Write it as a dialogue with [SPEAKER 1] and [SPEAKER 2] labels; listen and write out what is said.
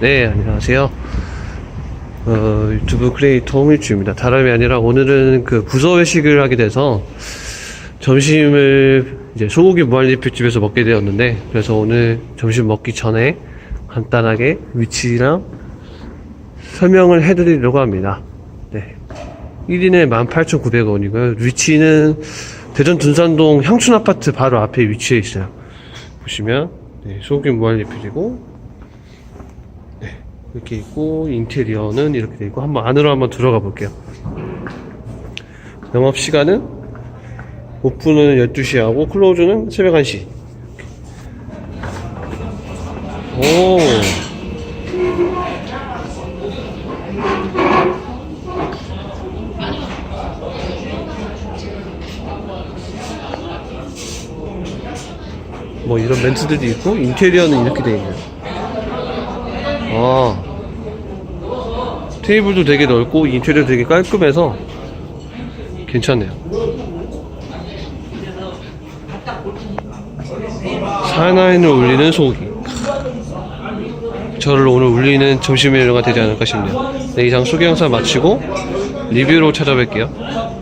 [SPEAKER 1] 네, 안녕하세요. 어, 유튜브 크리에이터 홍일주입니다. 다름이 아니라 오늘은 그 부서 회식을 하게 돼서 점심을 이제 소고기 무한리필집에서 먹게 되었는데 그래서 오늘 점심 먹기 전에 간단하게 위치랑 설명을 해드리려고 합니다. 네. 1인에 18,900원이고요. 위치는 대전 둔산동 향춘 아파트 바로 앞에 위치해 있어요. 보시면 네, 소고기 무한리필이고 네, 이렇게 있고 인테리어는 이렇게 되어 있고 한번 안으로 한번 들어가 볼게요. 영업 시간은 오픈은 12시 하고 클로즈는 새벽 1시. 오. 뭐 이런 멘트들도 있고 인테리어는 이렇게 되어 있네요. 아 테이블도 되게 넓고 인테리어 되게 깔끔해서 괜찮네요. 사나인을 울리는 소고기. 저를 오늘 울리는 점심 메뉴가 되지 않을까 싶네요. 네, 이상 소개 영상 마치고 리뷰로 찾아뵐게요.